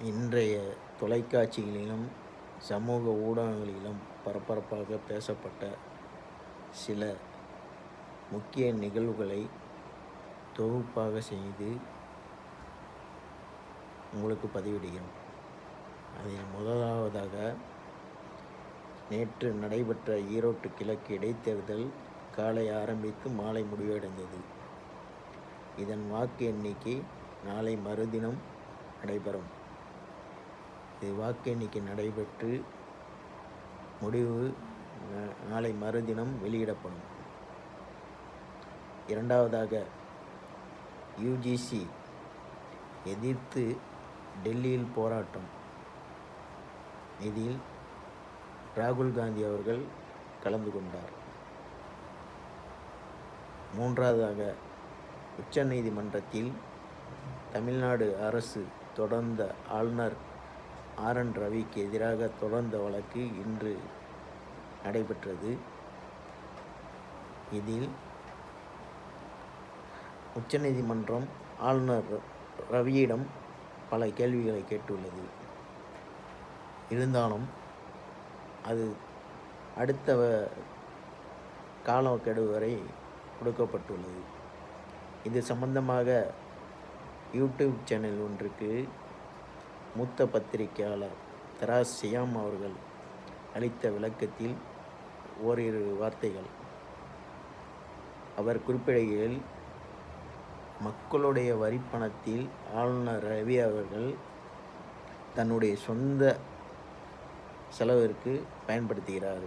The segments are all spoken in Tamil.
இன்றைய தொலைக்காட்சிகளிலும் சமூக ஊடகங்களிலும் பரபரப்பாக பேசப்பட்ட சில முக்கிய நிகழ்வுகளை தொகுப்பாக செய்து உங்களுக்கு பதிவிடுகிறோம். அதில் முதலாவதாக நேற்று நடைபெற்ற ஈரோட்டு கிழக்கு இடைத்தேர்தல் காலை ஆரம்பித்து மாலை முடிவடைந்தது. இதன் வாக்கு எண்ணிக்கை நாளை மறுதினம் நடைபெறும். வாக்கு எண்ணிக்கை நடைபெற்று முடிவு நாளை மறுதினம் வெளியிடப்படும். இரண்டாவதாக யுஜிசி எதிர்த்து டெல்லியில் போராட்டம். இதில் ராகுல் காந்தி அவர்கள் கலந்து கொண்டார். மூன்றாவதாக உச்சநீதிமன்றத்தில் தமிழ்நாடு அரசு தொடர்ந்த ஆளுநர் ஆர் என் ரவிக்கு எதிராக தொடர்ந்த வழக்கு இன்று நடைபெற்றது. இதில் உச்சநீதிமன்றம் ஆளுநர் ரவியிடம் பல கேள்விகளை கேட்டுள்ளது. இருந்தாலும் அது அடுத்த வ- காலக்கெடு வரை கொடுக்கப்பட்டுள்ளது. இது சம்பந்தமாக யூடியூப் சேனல் ஒன்றுக்கு மூத்த பத்திரிகையாளர் தரா சியாம் அவர்கள் அளித்த விளக்கத்தில் ஓரிரு வார்த்தைகள். அவர் குறிப்பிடுகையில் மக்களுடைய வரிப்பணத்தில் ஆளுநர் ரவி அவர்கள் தன்னுடைய சொந்த செலவிற்கு பயன்படுத்துகிறார்.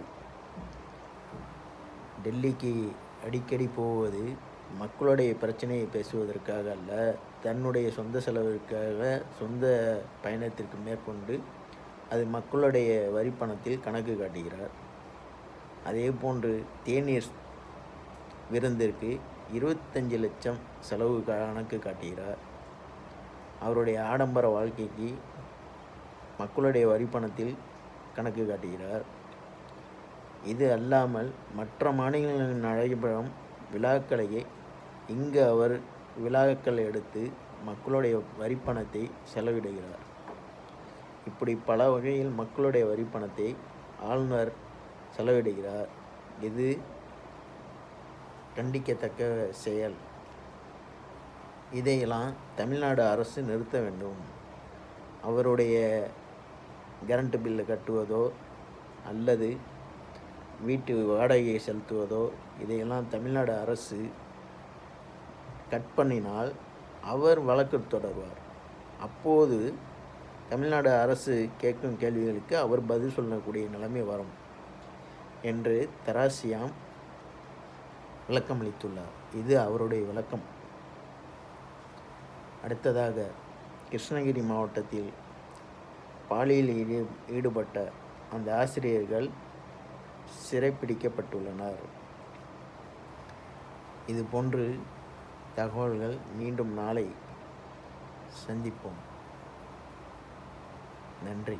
டெல்லிக்கு அடிக்கடி போவது மக்களுடைய பிரச்சனையை பேசுவதற்காக அல்ல தன்னுடைய சொந்த செலவிற்காக சொந்த பயணத்திற்கு மேற்கொண்டு அது மக்களுடைய வரிப்பணத்தில் கணக்கு காட்டுகிறார். அதே போன்று தேநீர் விருந்திற்கு இருபத்தஞ்சு லட்சம் செலவு கணக்கு காட்டுகிறார். அவருடைய ஆடம்பர வாழ்க்கைக்கு மக்களுடைய வரிப்பணத்தில் கணக்கு காட்டுகிறார். இது அல்லாமல் மற்ற மாநிலங்களில் நடைபெறும் விழாக்களையே இங்கு அவர் விழாக்கள் எடுத்து மக்களுடைய வரிப்பணத்தை செலவிடுகிறார். இப்படி பல வகையில் மக்களுடைய வரிப்பணத்தை ஆளுநர் செலவிடுகிறார். இது கண்டிக்கத்தக்க செயல். இதையெல்லாம் தமிழ்நாடு அரசு நிறுத்த வேண்டும். அவருடைய கரண்ட் பில்லு கட்டுவதோ அல்லது வீட்டு வாடகையை செலுத்துவதோ இதையெல்லாம் தமிழ்நாடு அரசு கட் பண்ணினால் அவர் வழக்கு தொடர்வார். அப்போது தமிழ்நாடு அரசு கேட்கும் கேள்விகளுக்கு அவர் பதில் சொல்லக்கூடிய நிலைமை வரும் என்று தராசியாம் விளக்கமளித்துள்ளார். இது அவருடைய விளக்கம். அடுத்ததாக கிருஷ்ணகிரி மாவட்டத்தில் பாலியல் ஈடு ஈடுபட்ட அந்த ஆசிரியர்கள் சிறைப்பிடிக்கப்பட்டுள்ளனர். இது போன்று தகவல்கள் மீண்டும் நாளை சந்திப்போம். நன்றி.